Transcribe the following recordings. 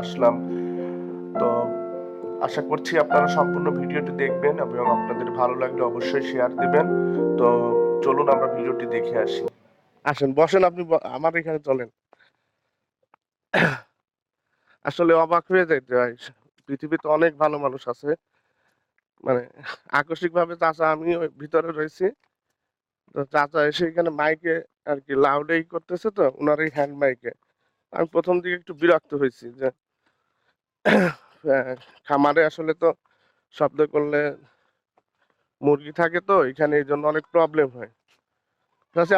আসলাম। তো আশা করছি আপনারা সম্পূর্ণ ভিডিওটি দেখবেন এবং আপনাদের ভালো লাগলে অবশ্যই শেয়ার দিবেন। তো চলুন আমরা ভিডিওটি দেখে আসি। আসেন, বসেন আপনি আমার এখানে চলেন। আসলে অবাক হয়ে যাইতে হয় পৃথিবীতে অনেক ভালো মানুষ আছে। মানে আকস্মিক ভাবে চাচা আমি ভিতরে রয়েছি। তো চাচা এসে এখানে মাইকে আর কি লাউডেই করতেছে তো ওনার এই হ্যান্ড মাইকে আমি প্রথম দিকে একটু বিরক্ত হয়েছি যে আহ, খামারে আসলে তো শব্দ করলে মুরগি থাকে তো এখানে এই জন্য অনেক প্রবলেম হয়।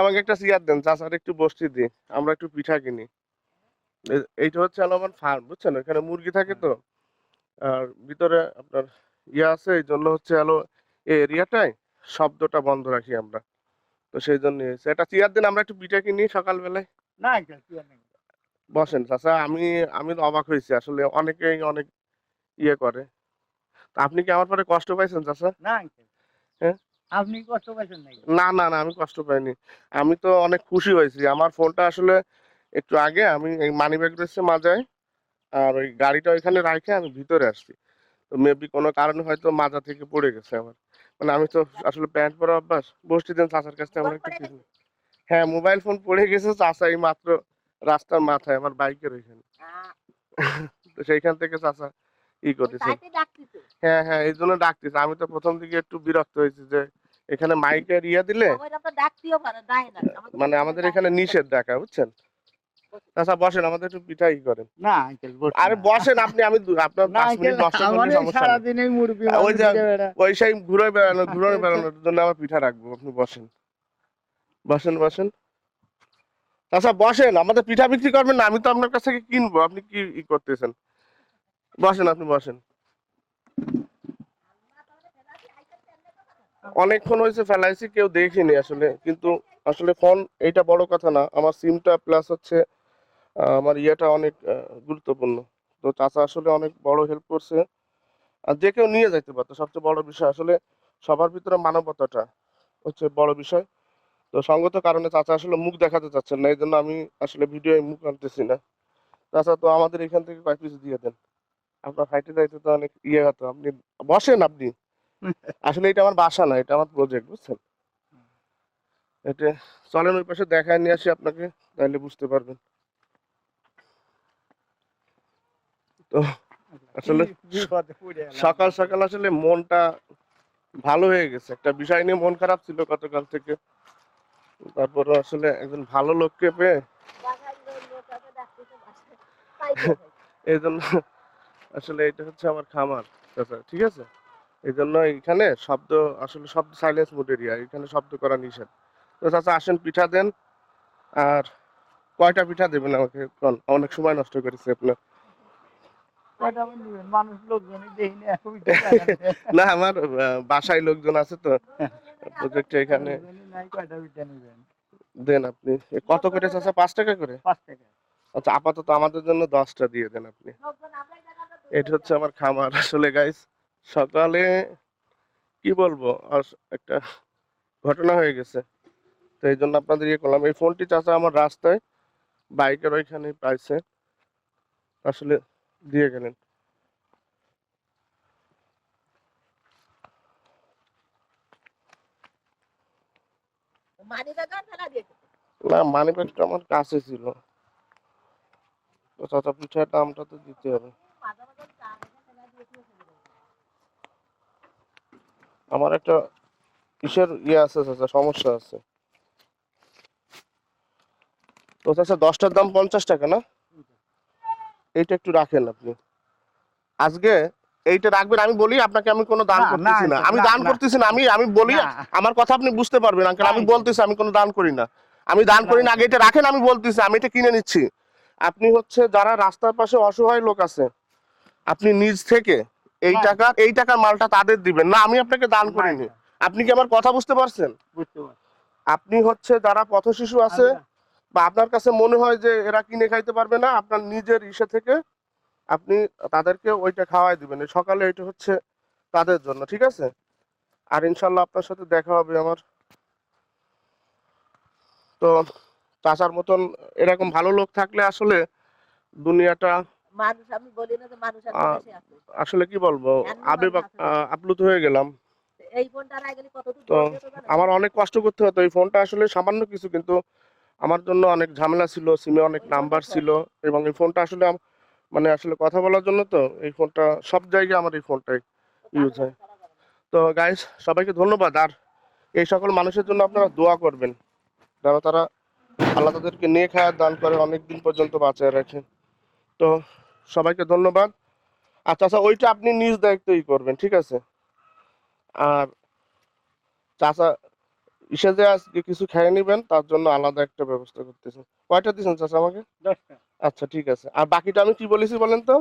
আমাকে একটা চেয়ার দেন চাচার একটু বসতে দিই আমরা একটু পিঠা কিনি। এইটা হচ্ছে আমার ফার্ম বুঝছেন? এখানে মুরগি থাকে তো আর ভিতরে আপনার ইয়ে আছে এই জন্য হচ্ছে এই এরিয়াটায় শব্দটা বন্ধ রাখি আমরা। তো সেই জন্য এটা চেয়ার দিন আমরা একটু পিঠা কিনি সকালবেলায়। না আঙ্কেল কি আর নেই। বসেন চাচা আমি আমি তো অবাক হয়েছি। আসলে অনেকেই অনেক ইয়ে করে। তা আপনি কি আমার পরে কষ্ট পাইছেন চাচা? না হ্যাঁ? আপনি কষ্ট পাইছেন না না না আমি কষ্ট পাইনি। আমি তো অনেক খুশি হয়েছি। আমার ফোনটা আসলে একটু আগে আমি এই মানি ব্যাগ রয়েছে মাজায় আর ওই গাড়িটা ওইখানে রাখে আমি ভিতরে আসছি। তো মেবি কোনো কারণে হয়তো মাজা থেকে পড়ে গেছে আমার। মানে আমি তো আসলে প্যান্ট পরা অভ্যাস। বসতে দেন চাচার কাছ থেকে আমার একটু হ্যাঁ মোবাইল ফোন পড়ে গেছে চাচা এই মাত্র রাস্তার মাথায় আমার বাইকের ওইখানে। তো সেইখান থেকে চাচা ই করতেছে। হ্যাঁ হ্যাঁ এই জন্য ডাকতেছে। আমি তো প্রথম দিকে একটু বিরক্ত হয়েছি যে এখানে মাইকের ইয়া দিলে মানে আমাদের এখানে নিষেধ ডাকা বুঝছেন? আচ্ছা বসেন আমাদের একটু পিঠা ই করেন। না আরে বসেন আপনি আমি আপনার না পাঁচ মিনিট নষ্ট করলে সমস্যা নেই। সারাদিন এই মুরগি ওই যে- ওই সেই ঘুরে বেড়ানো ঘুরে বেড়ানোর জন্য আমার পিঠা রাখব আপনি বসেন। বসেন বসেন। আচ্ছা বসেন, আমাদের পিঠা বিক্রি করবেন না, আমি তো আপনার কাছ থেকে কিনবো, আপনি কি ই করতেছেন? বসেন, আপনি বসেন। অনেকক্ষণ হয়েছে, ফেলাইছি, কেউ দেখিনি আসলে, কিন্তু আসলে ফোন এইটা বড় কথা না, আমার সিমটা প্লাস হচ্ছে আমার ইয়েটা অনেক গুরুত্বপূর্ণ। তো চাচা আসলে অনেক বড় হেল্প করছে, আর যে কেউ নিয়ে যাইতে পারতো, সবচেয়ে বড় বিষয় আসলে সবার ভিতরে মানবতাটা হচ্ছে বড় বিষয়। তো সঙ্গত কারণে চাচা আসলে মুখ দেখাতে চাচ্ছেন না এই জন্য আমি আসলে ভিডিও মুখ আনতেছি না। চাচা তো আমাদের এখান থেকে কয়েক পিস দিয়ে দেন। আপনার হাইটে যাইতে তো অনেক ইয়ে হতো আপনি বসেন আপনি। আসলে এটা আমার বাসা না এটা আমার প্রজেক্ট বুঝছেন? এটা চলেন ওই পাশে দেখায় নিয়ে আসি আপনাকে তাহলে বুঝতে পারবেন। তো আসলে। সকাল সকাল আসলে মনটা ভালো হয়ে গেছে একটা বিষয় নিয়ে মন খারাপ ছিল গতকাল থেকে। তারপর আসলে একজন ভালো লোককে পেয়ে এই জন্য আসলে এটা হচ্ছে আমার খামার চাচা ঠিক আছে? এই জন্য এখানে শব্দ আসলে শব্দ সাইলেন্স মোড এরিয়া এখানে শব্দ করা নিষেধ। তো চাচা আসেন পিঠা দেন। আর কয়টা পিঠা দেবেন আমাকে? অনেক সময় নষ্ট করেছে আপনার? মানুষ লোকজনই। না আমার বাসায় লোকজন আছে তো। প্রজেক্টে এখানে? দেন আপনি। কত করে চাচা? পাঁচ টাকা করে? পাঁচ টাকা। আচ্ছা আপাতত আমাদের জন্য দশটা দিয়ে দেন আপনি। এটা হচ্ছে আমার খামার আসলে গাইস সকালে কি বলব? আর একটা ঘটনা হয়ে গেছে। তো এই জন্য আপনাদের ইয়ে করলাম। এই ফোনটি চাচা আমার রাস্তায় বাইকের ওইখানে পাইছে। আসলে দিয়ে গেলেন। না মানি ব্যাগটা আমার কাছে ছিল। চাচা পিঠার দামটা তো দিতে হবে। আমার একটা কিসের ইয়ে আছে চাচা, সমস্যা আছে। তো চাচা, দশটার দাম পঞ্চাশ টাকা না? এইটা একটু রাখেন আপনি। আজকে এইটা রাখবেন আমি বলি আপনাকে আমি কোনো দান করতেছি না। আমি দান করতেছি না আমি আমি বলি আমার কথা আপনি বুঝতে পারবেন আঙ্কেল আমি বলতেছি আমি কোনো দান করি না। আমি দান করি না আগে এটা রাখেন আমি বলতেছি আমি এটা কিনে নিচ্ছি। আপনি হচ্ছে যারা রাস্তার পাশে অসহায় লোক আছে আপনি নিজ থেকে এই। টাকা এই টাকার মালটা তাদের দিবেন। না আমি আপনাকে দান করিনি। আপনি কি আমার কথা বুঝতে পারছেন। আপনি হচ্ছে যারা পথ শিশু আছে বা আপনার কাছে মনে হয় যে এরা কিনে খাইতে পারবে না আপনার নিজের ইসে থেকে আপনি তাদেরকে ওইটা খাওয়াই দিবেন। সকালে এটা হচ্ছে তাদের জন্য ঠিক আছে? আর ইনশাল্লাহ আপনার সাথে দেখা হবে আমার। তো চাচার মতন এরকম ভালো লোক থাকলে আসলে দুনিয়াটা আসলে। কি বলব? আবে আপ্লুত হয়ে গেলাম। তো? আমার অনেক কষ্ট করতে হতো এই ফোনটা আসলে সামান্য কিছু কিন্তু আমার জন্য অনেক ঝামেলা ছিল সিমে অনেক নাম্বার ছিল এবং এই ফোনটা আসলে মানে আসলে কথা বলার জন্য তো এই ফোনটা সব জায়গায় আমার এই ফোনটাই ইউজ হয়। তো গাইস সবাইকে ধন্যবাদ। আর এই সকল মানুষের জন্য আপনারা দোয়া করবেন যেন তারা আল্লাহ তাদেরকে নিয়ে খায়ার দান করে অনেক দিন পর্যন্ত বাঁচায় রাখে তো সবাইকে ধন্যবাদ। আচ্ছা আচ্ছা ওইটা আপনি নিজ দায়িত্বই করবেন ঠিক আছে? আর চাচা ইসে যে আজকে কিছু খেয়ে নেবেন তার জন্য আলাদা একটা ব্যবস্থা করতেছেন কয়টা দিয়েছেন চাচা আমাকে? আচ্ছা ঠিক আছে। আর বাকিটা আমি কি বলেছি বলেন তো?